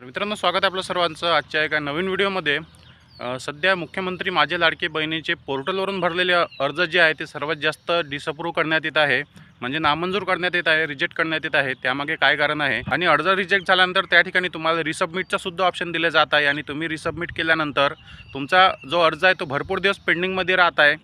तर मित्रांनो स्वागत आहे आपलं सर्वांचं आजच्या एका नवीन व्हिडिओमध्ये. सध्या मुख्यमंत्री माझे लाडके बहिणीचे पोर्टलवरून भरलेले अर्ज जे आहे ते सर्वात जास्त डिसअप्रूव्ह करण्यात येत आहे. म्हणजे नामंजूर करण्यात येत आहे रिजेक्ट करण्यात येत आहे. त्यामागे काय कारण आहे? आणि अर्ज रिजेक्ट झाल्यानंतर त्या ठिकाणी तुम्हाला रिसबमिटचा सुद्धा ऑप्शन दिले जात आहे. आणि तुम्ही रिसबमिट केल्यानंतर तुमचा जो अर्ज आहे तो भरपूर दिवस पेंडिंगमध्ये राहत आहे.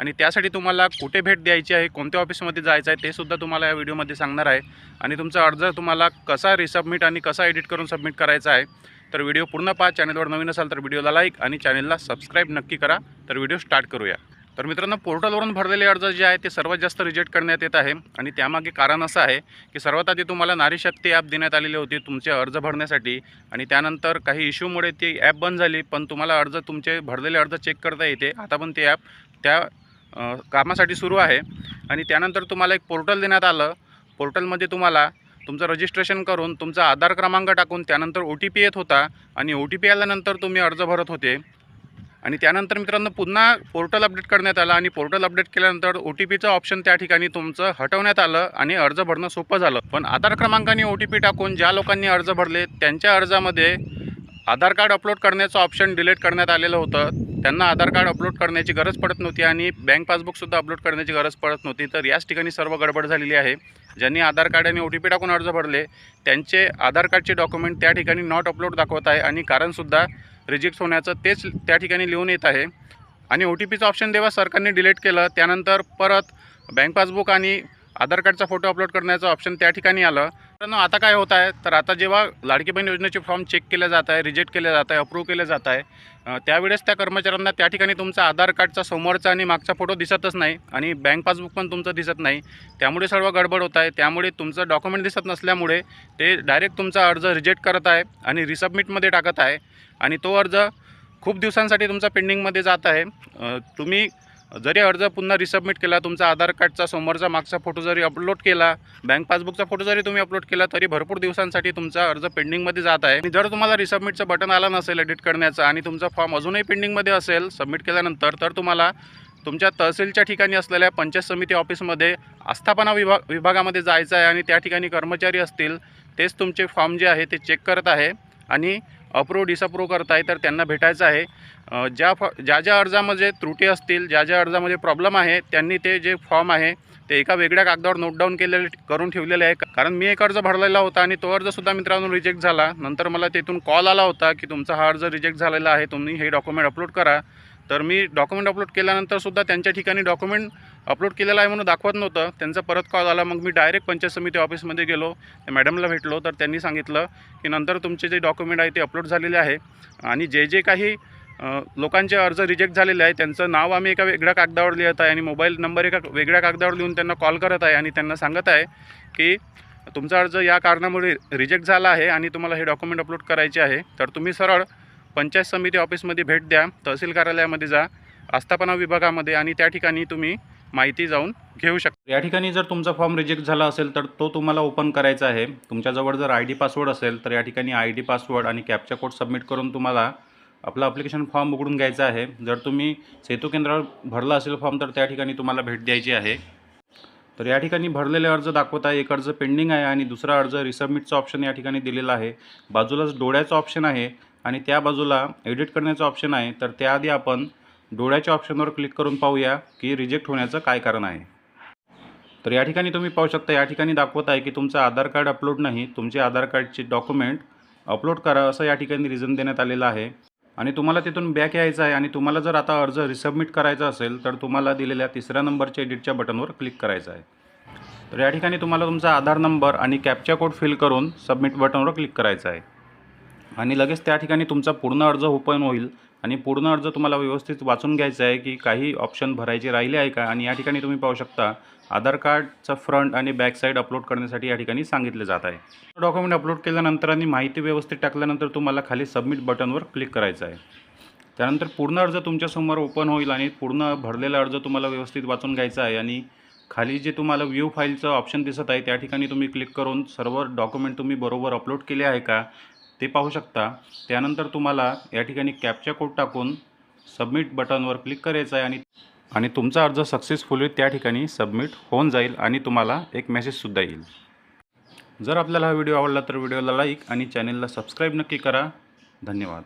आणि त्यासाठी तुम्हाला कुठे भेट द्यायची आहे कोणत्या ऑफिसमध्ये जायचं आहे ते सुद्धा तुम्हाला या व्हिडिओमध्ये सांगणार आहे. आणि तुमचा अर्ज तुम्हाला कसा रिसबमिट आणि कसा एडिट करून सबमिट करायचा आहे तर व्हिडिओ पूर्ण पहा. चॅनलवर नवीन असाल तर व्हिडिओला लाईक आणि चॅनलला सबस्क्राईब नक्की करा. तर व्हिडिओ स्टार्ट करूया. तर मित्रांनो पोर्टलवरून भरलेले अर्ज जे आहे ते सर्वात जास्त रिजेक्ट करण्यात येत आहे. आणि त्यामागे कारण असं आहे की सर्वात आधी तुम्हाला नारी शक्ती ॲप देण्यात आलेली होती तुमचे अर्ज भरण्यासाठी. आणि त्यानंतर काही इश्यूमुळे ती ॲप बंद झाली पण तुम्हाला अर्ज तुमचे भरलेले अर्ज चेक करता येते. आता पण ते ॲप त्या कामासाठी सुरू आहे. आणि त्यानंतर तुम्हाला एक पोर्टल देण्यात आलं. पोर्टलमध्ये तुम्हाला तुमचं रजिस्ट्रेशन करून तुमचा आधार क्रमांक टाकून त्यानंतर ओ टी पी येत होता आणि ओ टी पी आल्यानंतर तुम्ही अर्ज भरत होते. आणि त्यानंतर मित्रांनो पुन्हा पोर्टल अपडेट करण्यात आलं आणि पोर्टल अपडेट केल्यानंतर ओ टी पीचं ऑप्शन त्या ठिकाणी तुमचं हटवण्यात आलं आणि अर्ज भरणं सोपं झालं. पण आधार क्रमांकाने ओ टी पी टाकून ज्या लोकांनी अर्ज भरले त्यांच्या अर्जामध्ये आधार कार्ड अपलोड करण्याचं ऑप्शन डिलीट करण्यात आलेलं होतं. त्यांना आधार कार्ड अपलोड करण्याची गरज पडत नव्हती आणि बँक पासबुकसुद्धा अपलोड करण्याची गरज पडत नव्हती. तर याच ठिकाणी सर्व गडबड झालेली आहे. ज्यांनी आधार कार्ड आणि ओ टी पी टाकून अर्ज भरले त्यांचे आधार कार्डचे डॉक्युमेंट त्या ठिकाणी नॉट अपलोड दाखवत आहे आणि कारणसुद्धा रिजेक्ट होण्याचं तेच त्या ठिकाणी लिहून येत आहे. आणि ओ टी पीचं ऑप्शन देवा सरकारने डिलीट केलं त्यानंतर परत बँक पासबुक आणि आधार कार्डचा फोटो अपलोड करण्याचं ऑप्शन त्या ठिकाणी आलं. आता काय होत आहे? तर आता जेव्हा लाडकी बहीण योजनेचे फॉर्म चेक केले जात आहे रिजेक्ट केले जात आहे अप्रूव्ह केले जात आहे त्यावेळेस त्या कर्मचाऱ्यांना त्या ठिकाणी तुमचा आधार कार्डचा समोरचा आणि मागचा फोटो दिसतच नाही आणि बँक पासबुक पण तुमचं दिसत नाही. त्यामुळे सर्व गडबड होत आहे. त्यामुळे तुमचं डॉक्युमेंट दिसत नसल्यामुळे ते डायरेक्ट तुमचा अर्ज रिजेक्ट करत आहे आणि रिसबमिटमध्ये टाकत आहे. आणि तो अर्ज खूप दिवसांसाठी तुमचा पेंडिंगमध्ये जात आहे. तुम्ही जरी अर्ज पुन्हा रिसबमिट केला तुमचा आधार कार्डचा समोरचा मागचा फोटो जरी अपलोड केला बँक पासबुकचा फोटो जरी तुम्ही अपलोड केला तरी भरपूर दिवसांसाठी तुमचा अर्ज पेंडिंगमध्ये जात आहे. आणि जर तुम्हाला रिसबमिटचं बटन आलं नसेल एडिट करण्याचं आणि तुमचा फॉर्म अजूनही पेंडिंगमध्ये असेल सबमिट केल्यानंतर तर तुम्हाला तुमच्या तहसीलच्या ठिकाणी असलेल्या पंचायत समिती ऑफिसमध्ये आस्थापना विभाग विभागामध्ये जायचं आहे आणि त्या ठिकाणी कर्मचारी असतील तेच तुमचे फॉर्म जे आहे ते चेक करत आहे. आणि अप्रूव्ह डिसअप्रूव्ह करताय आहे तर त्यांना भेटायचं आहे. ज्या फ ज्या ज्या अर्जामध्ये त्रुटी असतील ज्या ज्या अर्जामध्ये प्रॉब्लेम आहे त्यांनी ते जे फॉर्म आहे ते एका वेगळ्या कागदावर नोट डाऊन केलेले करून ठेवलेले आहे. कारण मी एक अर्ज भरलेला होता आणि तो अर्जसुद्धा मित्रांनो रिजेक्ट झाला. नंतर मला तिथून कॉल आला होता की तुमचा हा अर्ज रिजेक्ट झालेला आहे तुम्ही हे डॉक्युमेंट अपलोड करा. तर मी डॉक्युमेंट अपलोड केल्यानंतरसुद्धा त्यांच्या ठिकाणी डॉक्युमेंट अपलोड केलेलं आहे म्हणून दाखवत नव्हतं. त्यांचा परत कॉल आला मग मी डायरेक्ट पंचायत समिती ऑफिसमध्ये गेलो. मॅडमला भेटलो. तर त्यांनी सांगितलं की नंतर तुमचे जे डॉक्युमेंट आहे ते अपलोड झालेले आहे. आणि जे जे काही लोकांचे अर्ज रिजेक्ट झालेले आहे त्यांचं नाव आम्ही एका वेगळ्या कागदावर लिहित आहे आणि मोबाईल नंबर एका वेगळ्या कागदावर लिहून त्यांना कॉल करत आहे आणि त्यांना सांगत आहे की तुमचा अर्ज या कारणामुळे रिजेक्ट झाला आहे आणि तुम्हाला हे डॉक्युमेंट अपलोड करायचे आहे. तर तुम्ही सरळ पंचायत समिती ऑफिसमध्ये भेट द्या तहसील कार्यालयामध्ये जा आस्थापना विभागामध्ये आणि त्या ठिकाणी तुम्ही माहिती जाऊन घेऊ शकता या ठिकाणी जर तुमचा फॉर्म रिजेक्ट झाला असेल तर तो तुम्हाला ओपन करायचा आहे. तुमच्याजवळ जर आय डी पासवर्ड असेल तर या ठिकाणी आय डी पासवर्ड आणि कॅपचा कोड सबमिट करून तुम्हाला आपला अप्लिकेशन फॉर्म उघडून घ्यायचा आहे. जर तुम्ही सेतू केंद्रावर भरला असेल फॉर्म तर त्या ठिकाणी तुम्हाला भेट द्यायची आहे. तर या ठिकाणी भरलेले अर्ज दाखवत आहे. एक अर्ज पेंडिंग आहे आणि दुसरा अर्ज रिसबमिटचं ऑप्शन या ठिकाणी दिलेला आहे. बाजूलाच डोळ्याचं ऑप्शन आहे. आणि त्या बाजूला एडिट करण्याचं ऑप्शन आहे तर त्याआधी आपण डोळ्याच्या ऑप्शनवर क्लिक करून पाहूया की रिजेक्ट होण्याचं काय कारण आहे. तर या ठिकाणी तुम्ही पाहू शकता या ठिकाणी दाखवत आहे की तुमचं आधार कार्ड अपलोड नाही तुमचे आधार कार्डचे डॉक्युमेंट अपलोड करा असं या ठिकाणी रिझन देण्यात आलेलं आहे. आणि तुम्हाला तिथून बॅक यायचं आहे आणि तुम्हाला जर आता अर्ज रिसबमिट करायचा असेल तर तुम्हाला दिलेल्या तिसऱ्या नंबरच्या एडिटच्या बटनवर क्लिक करायचं आहे. तर या ठिकाणी तुम्हाला तुमचा आधार नंबर आणि कॅपचा कोड फिल करून सबमिट बटनवर क्लिक करायचं आहे. आणि लगेच त्या ठिकाणी तुमचा पूर्ण अर्ज ओपन होईल आणि पूर्ण अर्ज तुम्हाला व्यवस्थित वाचून घ्यायचा आहे की काही ऑप्शन भरायचे राहिले आहे का? आणि या ठिकाणी तुम्ही पाहू शकता आधार कार्डचा फ्रंट आणि बॅक साईड अपलोड करण्यासाठी या ठिकाणी सांगितले जात आहे. डॉक्युमेंट अपलोड केल्यानंतर आणि माहिती व्यवस्थित टाकल्यानंतर तुम्हाला खाली सबमिट बटनवर क्लिक करायचं आहे. त्यानंतर पूर्ण अर्ज तुमच्यासमोर ओपन होईल आणि पूर्ण भरलेला अर्ज तुम्हाला व्यवस्थित वाचून घ्यायचा आहे आणि खाली जे तुम्हाला व्ह्यू फाईलचं ऑप्शन दिसत आहे त्या ठिकाणी तुम्ही क्लिक करून सर्व डॉक्युमेंट तुम्ही बरोबर अपलोड केले आहे का? ते पाहू शकता. त्यानंतर तुम्हाला या ठिकाणी कॅपचा कोड टाकून सबमिट बटनवर क्लिक करायचं आहे आणि आणि तुमचा अर्ज सक्सेसफुली त्या ठिकाणी सबमिट होऊन जाईल आणि तुम्हाला एक मेसेजसुद्धा येईल. जर आपल्याला हा व्हिडिओ आवडला तर व्हिडिओला लाईक आणि चॅनेलला सबस्क्राईब नक्की करा. धन्यवाद.